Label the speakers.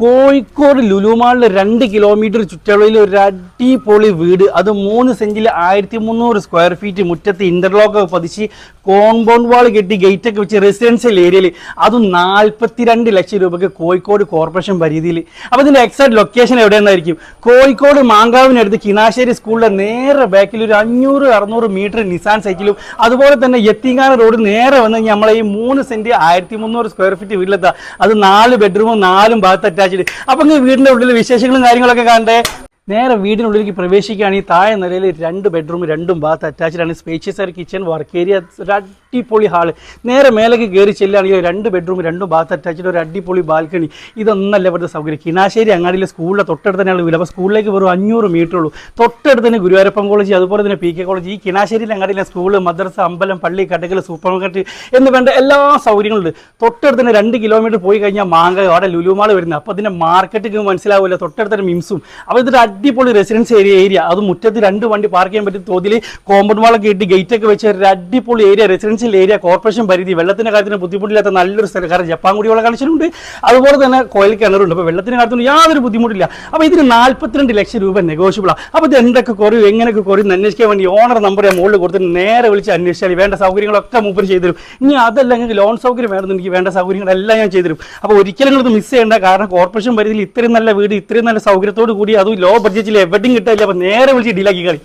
Speaker 1: കോഴിക്കോട് ലുലുമാളിൽ രണ്ട് കിലോമീറ്റർ ചുറ്റളവിൽ ഒരു അടിപൊളി വീട്. അത് മൂന്ന് സെന്റിൽ ആയിരത്തി മുന്നൂറ് സ്ക്വയർ ഫീറ്റ് മുറ്റത്ത് ഇന്റർലോക്ക് പതിച്ച് കോമ്പൗണ്ട് വാൾ കെട്ടി ഗേറ്റ് ഒക്കെ വെച്ച് റെസിഡൻഷ്യൽ ഏരിയയിൽ അതും നാൽപ്പത്തിരണ്ട് ലക്ഷം രൂപയ്ക്ക് കോഴിക്കോട് കോർപ്പറേഷൻ പരിധിയിൽ അപ്പോൾ ഇതിന്റെ എക്സാക്ട് ലൊക്കേഷൻ എവിടെയെന്നായിരിക്കും? കോഴിക്കോട് മാങ്കാവിനടുത്ത് കിനാശ്ശേരി സ്കൂളിലെ നേരെ ബാക്കിൽ ഒരു അഞ്ഞൂറ് അറുന്നൂറ് മീറ്റർ നിസാൻ സൈക്കിളും അതുപോലെ തന്നെ യത്തിങ്ങാന റോഡ് നേരെ വന്ന് നമ്മളെ ഈ മൂന്ന് സെന്റ് ആയിരത്തി മുന്നൂറ് സ്ക്വയർ ഫീറ്റ് വീട്ടിലെത്താം. അത് നാല് ബെഡ്റൂമും നാലും ഭാഗത്ത് അറ്റാച്ച്ഡ് അപ്പൊ വീടിന്റെ ഉള്ളിൽ വിശേഷങ്ങളും കാര്യങ്ങളൊക്കെ കാണണ്ടേ? നേരെ വീടിനുള്ളിലേക്ക് പ്രവേശിക്കുകയാണെങ്കിൽ താഴെ നിലയിൽ രണ്ട് ബെഡ്റൂം രണ്ടും ബാത്ത് അറ്റാച്ച്ഡ് ആണ്. സ്പേഷ്യസ് ആയ കിച്ചൺ വർക്ക് ഏരിയ ഒരു അടിപൊളി ഹാൾ നേരെ മേലേക്ക് കയറി ചെല്ലുകയാണെങ്കിൽ രണ്ട് ബെഡ്റൂം രണ്ടും ബാത്ത് അറ്റാച്ച്ഡ് ഒരു അടിപൊളി ബാൽക്കണി ഇതൊന്നല്ല ഇവിടുത്തെ സൗകര്യം. കിനാശ്ശേരി അങ്ങാടിയിലെ സ്കൂളിലെ തൊട്ടടുത്ത് തന്നെയാണ് വീട് അപ്പോൾ സ്കൂളിലേക്ക് വെറും അഞ്ഞൂറ് മീറ്റർ ഉള്ളൂ. തൊട്ടടുത്ത് തന്നെ ഗുരുവായൂരപ്പൻ കോളേജ് അതുപോലെ തന്നെ പി കെ കോളേജ് ഈ കിനാശ്ശേരിയിലെ അങ്ങാടിയിലെ സ്കൂൾ മദ്രസ അമ്പലം പള്ളി കടകൾ സൂപ്പർ മാർക്കറ്റ് എന്ന് വേണ്ട എല്ലാ സൗകര്യങ്ങളുണ്ട്. തൊട്ടടുത്ത് തന്നെ രണ്ട് കിലോമീറ്റർ പോയി കഴിഞ്ഞാൽ മാങ്ക അവിടെ ലുലുമാൾ വരുന്നത്. അപ്പോൾ അതിന്റെ മാർക്കറ്റ് മനസ്സിലാവില്ല. തൊട്ടടുത്ത് തന്നെ മിംസും. അപ്പോൾ ഇതൊരു അടിപൊളി റെസിഡൻസ് ഏരിയ ഏരിയ അത് മുറ്റത്ത് രണ്ട് വണ്ടി പാർക്ക് ചെയ്യാൻ പറ്റിയ തോതിൽ കോമ്പൗണ്ട് വാളൊക്കെ ഇട്ട് ഗേറ്റ് ഒക്കെ വെച്ച ഒരു അടിപൊളി ഏരിയ റെസിഡൻഷ്യൽ ഏരിയ കോർപ്പറേഷൻ പരിധി. വെള്ളത്തിന്റെ കാര്യത്തിന് ബുദ്ധിമുട്ടില്ലാത്ത നല്ലൊരു സ്ഥലം. കാരണം ജപ്പാൻ കുടിവെള്ള കണക്ഷൻ ഉണ്ട്. അതുപോലെ തന്നെ കോയിൽ കിണറുണ്ട് അപ്പോൾ വെള്ളത്തിന്റെ കാര്യത്തിന് യാതൊരു ബുദ്ധിമുട്ടില്ല. അപ്പോൾ ഇതിന് നാൽപ്പത്തിരണ്ട് ലക്ഷം രൂപ നെഗോഷ്യബിളാണ് അപ്പോൾ ഇത് എന്തൊക്കെ കുറയും? എങ്ങനെയൊക്കെ കുറയും? അന്വേഷിക്കാൻ വേണ്ടി ഓണർ നമ്പർ ഞാൻ മുകളിൽ കൊടുത്തിട്ട് നേരെ വിളിച്ച് അന്വേഷിച്ചാൽ വേണ്ട സൗകര്യങ്ങളൊക്കെ മൂപ്പർ ചെയ്തുതരും ഇനി അതല്ല നിങ്ങൾക്ക് ലോൺ സൗകര്യം എനിക്ക് വേണ്ട സൗകര്യങ്ങളെല്ലാം ഞാൻ ചെയ്തു തരും. അപ്പോൾ ഒരിക്കലും നിങ്ങൾ മിസ് ചെയ്യേണ്ട. കാരണം കോർപ്പറേഷൻ പരിധിയിൽ ഇത്രയും നല്ല വീട് ഇത്രയും നല്ല സൗകര്യത്തോട് കൂടി അതും ലോ ബഡ്ജറ്റിൽ എവിടെയും കിട്ടില്ല അപ്പോൾ നേരെ വിളിച്ച് ഡീലാക്കി കളി.